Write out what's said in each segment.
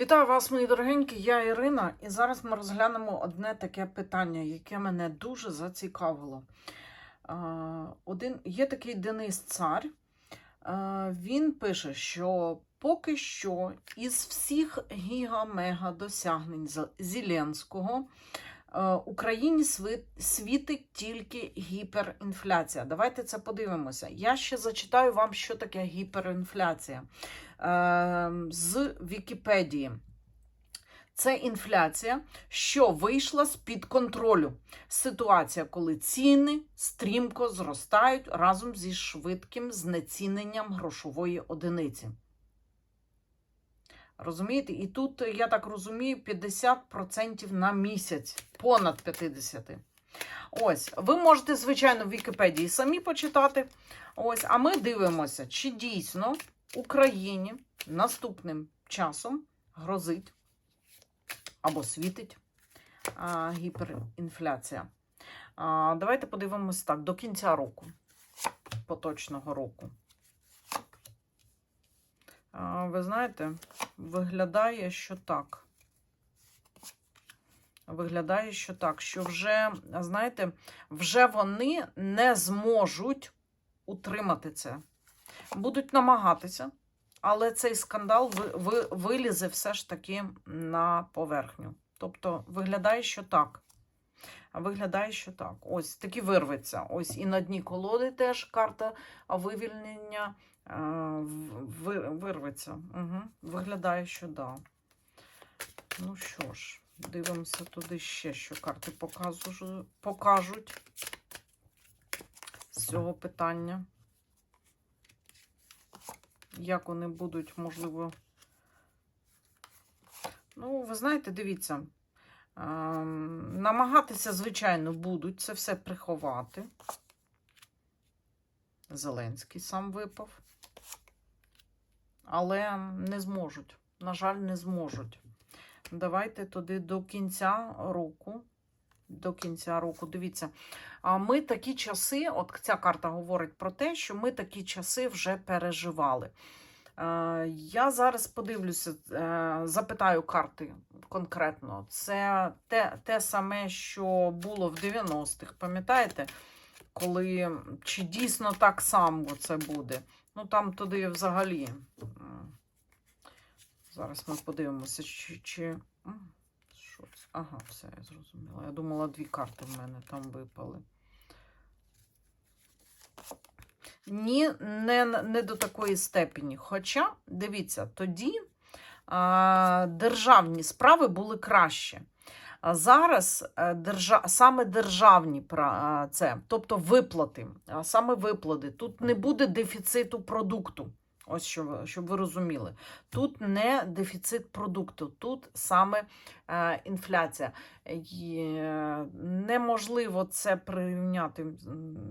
Вітаю вас, мої дорогенькі, я Ірина, і зараз ми розглянемо одне таке питання, яке мене дуже зацікавило. Один, є такий Денис Цар. Він пише, що поки що із всіх гіга-мега досягнень Зеленського Україні світить тільки гіперінфляція. Давайте це подивимося. Я ще зачитаю вам, що таке гіперінфляція з Вікіпедії. Це інфляція, що вийшла з-під контролю. Ситуація, коли ціни стрімко зростають разом зі швидким знеціненням грошової одиниці. Розумієте? І тут, я так розумію, 50% на місяць, понад 50%. Ось, ви можете, звичайно, в Вікіпедії самі почитати. Ось, а ми дивимося, чи дійсно Україні наступним часом грозить або світить а, гіперінфляція. А, давайте подивимось так, до кінця року, поточного року. А, ви знаєте, виглядає, що так. Виглядає, що так, що вже, знаєте, вже вони не зможуть утримати це. Будуть намагатися, але цей скандал ви, ви, вилізе все ж таки на поверхню. Тобто виглядає, що так. Виглядає, що так. Ось таки вирветься. Ось і на дні колоди теж карта вивільнення е, ви- вирветься. Угу. Виглядає, що да. Ну що ж, дивимося туди ще, що карти покажу- покажуть з цього питання. Як вони будуть, можливо. Ну, ви знаєте, дивіться. ем, намагатися, звичайно, будуть це все приховати. Зеленський сам випав. Але не зможуть. На жаль, не зможуть. Давайте туди до кінця року. До кінця року, дивіться. Ми такі часи, от ця карта говорить про те, що ми такі часи вже переживали. Я зараз подивлюся, е, запитаю карти конкретно. Це те, те саме, що було в 90-х, пам'ятаєте? Коли чи дійсно так само це буде? Ну там туди взагалі. Зараз ми подивимося, чи. чи... м, Ага, все, я зрозуміла. Я думала, дві карти в мене там випали. Ні, не, не до такої степені. Хоча, дивіться, тоді а, державні справи були краще. А зараз е, держа... саме державні це, тобто виплати, саме виплати. Тут не буде дефіциту продукту. Ось що щоб ви розуміли. Тут не дефіцит продукту, тут саме е, інфляція. Є, неможливо це прирівняти,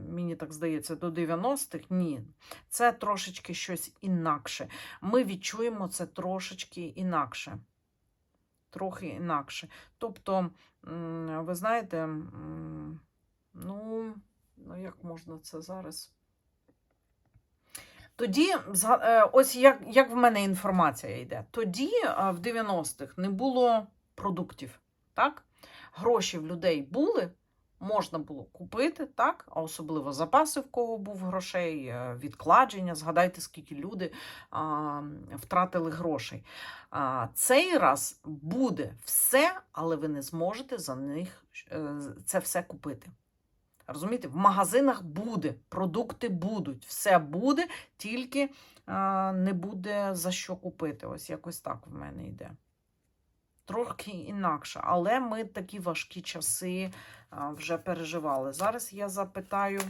мені так здається, до 90-х. Ні, це трошечки щось інакше. Ми відчуємо це трошечки інакше. Трохи інакше. Тобто, ви знаєте, ну, ну як можна це зараз? Тоді, е, ось як, як в мене інформація йде, тоді е, в 90-х не було продуктів, так? Гроші в людей були, можна було купити, так? А особливо запаси, в кого був грошей, е, відкладення. Згадайте, скільки люди а, втратили грошей. А, цей раз буде все, але ви не зможете за них це все купити. Розумієте, в магазинах буде, продукти будуть, все буде, тільки а, не буде за що купити. Ось якось так в мене йде. Трохи інакше, але ми такі важкі часи а, вже переживали. Зараз я запитаю,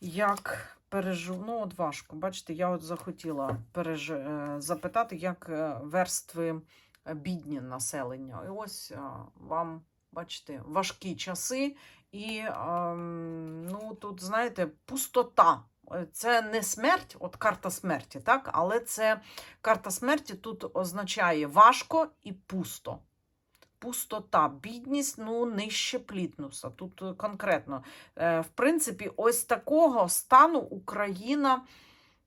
як пережив. Ну, от важко. Бачите, я от захотіла переж... е, запитати, як е, верстви е, бідні населення. І ось вам, бачите, важкі часи. І ем, ну, тут, знаєте, пустота. Е, Це не смерть, от карта смерті, так? але це карта смерті тут означає важко і пусто. Пустота, бідність, ну, нижче плітнуса. Тут е, конкретно. Е, В принципі, ось такого стану Україна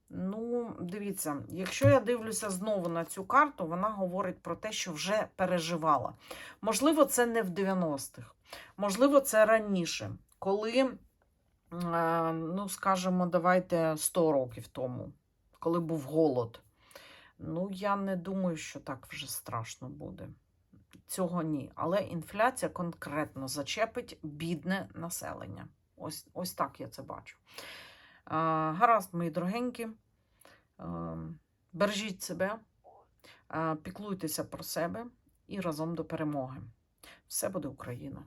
Ну, дивіться, якщо я дивлюся знову на цю карту, вона говорить про те, що вже переживала. Можливо, це не в 90-х, можливо, це раніше, коли, е, ну, скажімо, давайте 100 років тому, коли був голод. Ну, я не думаю, що так вже страшно буде. Цього ні. Але інфляція конкретно зачепить бідне населення. Ось, ось так я це бачу. Гаразд, мої дорогенькі. Бережіть себе, піклуйтеся про себе і разом до перемоги. Все буде Україна!